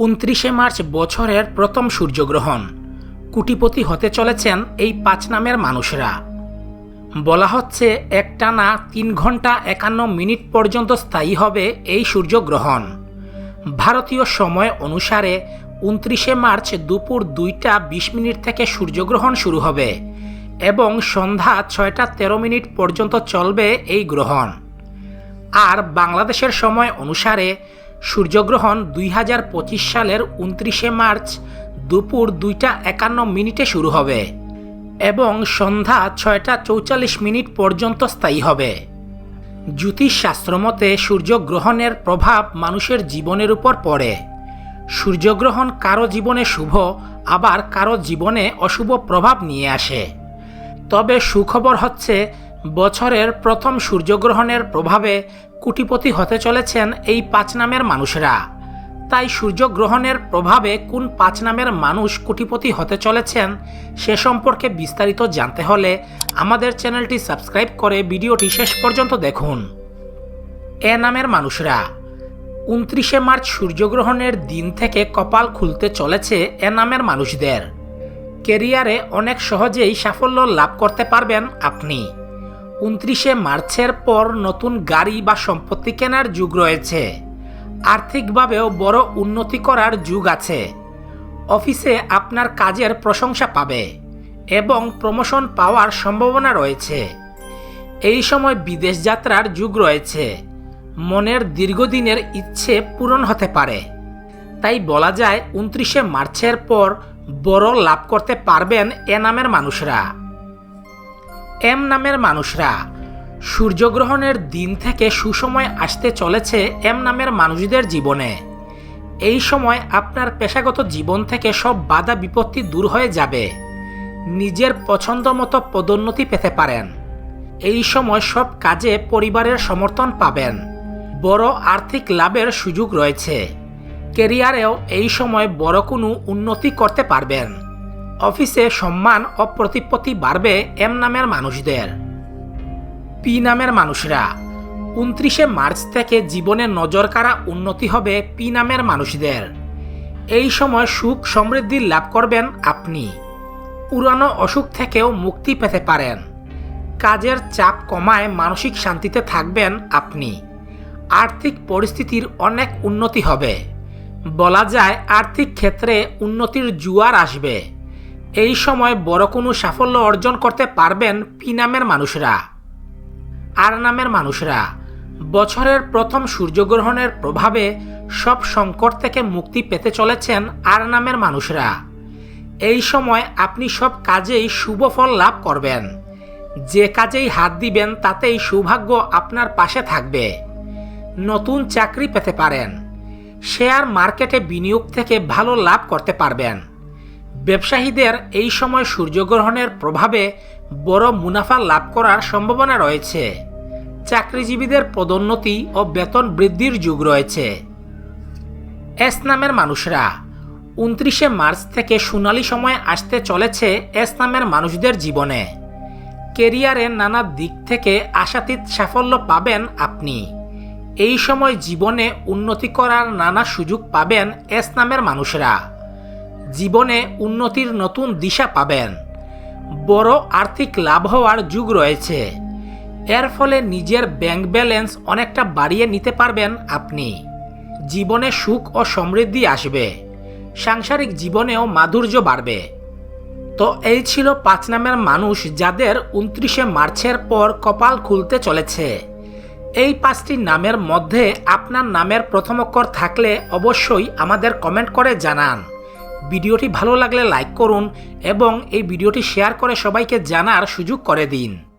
উনত্রিশে মার্চ বছরের প্রথম সূর্যগ্রহণ। কুটিপতি হতে চলেছেন এই পাঁচ নামের মানুষরা। বলা হচ্ছে, একটানা তিন ঘণ্টা একান্ন মিনিট পর্যন্ত স্থায়ী হবে এই সূর্যগ্রহণ। ভারতীয় সময় অনুসারে উনত্রিশে মার্চ দুপুর দুইটা বিশ মিনিট থেকে সূর্যগ্রহণ শুরু হবে এবং সন্ধ্যা ছয়টা তেরো মিনিট পর্যন্ত চলবে এই গ্রহণ। আর বাংলাদেশের সময় অনুসারে সূর্যগ্রহণ দুই হাজার পঁচিশ সালের উনত্রিশে মার্চ দুপুর দুইটা একান্ন মিনিটে শুরু হবে এবং সন্ধ্যা ছয়টা চৌচল্লিশ মিনিট পর্যন্ত স্থায়ী হবে। জ্যোতিষশাস্ত্র মতে সূর্যগ্রহণের প্রভাব মানুষের জীবনের উপর পড়ে। সূর্যগ্রহণ কারও জীবনে শুভ, আবার কারও জীবনে অশুভ প্রভাব নিয়ে আসে। তবে সুখবর হচ্ছে, বছরের প্রথম সূর্যগ্রহণের প্রভাবে কুটিপতি হতে চলেছেন এই পাঁচ নামের মানুষরা। তাই সূর্যগ্রহণের প্রভাবে কোন পাঁচ নামের মানুষ কুটিপতি হতে চলেছেন সে সম্পর্কে বিস্তারিত জানতে হলে আমাদের চ্যানেলটি সাবস্ক্রাইব করে ভিডিওটি শেষ পর্যন্ত দেখুন। এ নামের মানুষরা। উনত্রিশে মার্চ সূর্যগ্রহণের দিন থেকে কপাল খুলতে চলেছে এ নামের মানুষদের। কেরিয়ারে অনেক সহজেই সাফল্য লাভ করতে পারবেন আপনি। উনত্রিশে মার্চের পর নতুন গাড়ি বা সম্পত্তি কেনার যুগ রয়েছে। আর্থিকভাবেও বড় উন্নতি করার যুগ আছে। অফিসে আপনার কাজের প্রশংসা পাবে এবং প্রমোশন পাওয়ার সম্ভাবনা রয়েছে। এই সময় বিদেশ যাত্রার যুগ রয়েছে। মনের দীর্ঘদিনের ইচ্ছে পূরণ হতে পারে। তাই বলা যায়, উনত্রিশে মার্চের পর বড় লাভ করতে পারবেন এ নামের মানুষরা। এম নামের মানুষরা। সূর্যগ্রহণের দিন থেকে সুসময় আসতে চলেছে এম নামের মানুষদের জীবনে। এই সময় আপনার পেশাগত জীবন থেকে সব বাধা বিপত্তি দূর হয়ে যাবে। নিজের পছন্দ মতো পদোন্নতি পেতে পারেন। এই সময় সব কাজে পরিবারের সমর্থন পাবেন। বড় আর্থিক লাভের সুযোগ রয়েছে। কেরিয়ারেও এই সময় বড় কোনো উন্নতি করতে পারবেন। অফিসে সম্মান ও প্রতিপত্তি বাড়বে এম নামের মানুষদের। পি নামের মানুষরা, উনত্রিশে মার্চ থেকে জীবনে নজর কাড়া উন্নতি হবে পি নামের মানুষদের। এই সময় সুখ সমৃদ্ধি লাভ করবেন আপনি। পুরানো অসুখ থেকেও মুক্তি পেতে পারেন। কাজের চাপ কমায় মানসিক শান্তিতে থাকবেন আপনি। আর্থিক পরিস্থিতির অনেক উন্নতি হবে। বলা যায় আর্থিক ক্ষেত্রে উন্নতির জুয়ার আসবে। এই সময় বড় কোনো সাফল্য অর্জন করতে পারবেন পি নামের মানুষরা, আর নামের মানুষরা। বছরের প্রথম সূর্যগ্রহণের প্রভাবে সব সংকট থেকে মুক্তি পেতে চলেছেন আর নামের মানুষরা। এই সময় আপনি সব কাজেই শুভ ফল লাভ করবেন। যে কাজেই হাত দিবেন, তাতেই সৌভাগ্য আপনার পাশে থাকবে। নতুন চাকরি পেতে পারেন। শেয়ার মার্কেটে বিনিয়োগ থেকে ভালো লাভ করতে পারবেন। ব্যবসায়ীদের এই সময় সূর্যগ্রহণের প্রভাবে বড় মুনাফা লাভ করার সম্ভাবনা রয়েছে। চাকরিজীবীদের পদোন্নতি ও বেতন বৃদ্ধির যুগ রয়েছে। এস নামের মানুষরা উনত্রিশে মার্চ থেকে সোনালি সময় আসতে চলেছে এস নামের মানুষদের জীবনে। কেরিয়ারে নানা দিক থেকে আশাতীত সাফল্য পাবেন আপনি। এই সময় জীবনে উন্নতি করার নানা সুযোগ পাবেন এস নামের মানুষরা। জীবনে উন্নতির নতুন দিশা পাবেন। বড় আর্থিক লাভ হওয়ার যুগ রয়েছে। এর ফলে নিজের ব্যাংক ব্যালেন্স অনেকটা বাড়িয়ে নিতে পারবেন আপনি। জীবনে সুখ ও সমৃদ্ধি আসবে। সাংসারিক জীবনেও মাধুর্য বাড়বে। তো এই ছিল পাঁচ নামের মানুষ যাদের উনত্রিশে মার্চের পর কপাল খুলতে চলেছে। এই পাঁচটি নামের মধ্যে আপনার নামের প্রথম অক্ষর থাকলে অবশ্যই আমাদের কমেন্ট করে জানান। ভিডিওটি ভালো লাগলে লাইক করুন এবং এই ভিডিওটি শেয়ার করে সবাইকে জানার সুযোগ করে দিন।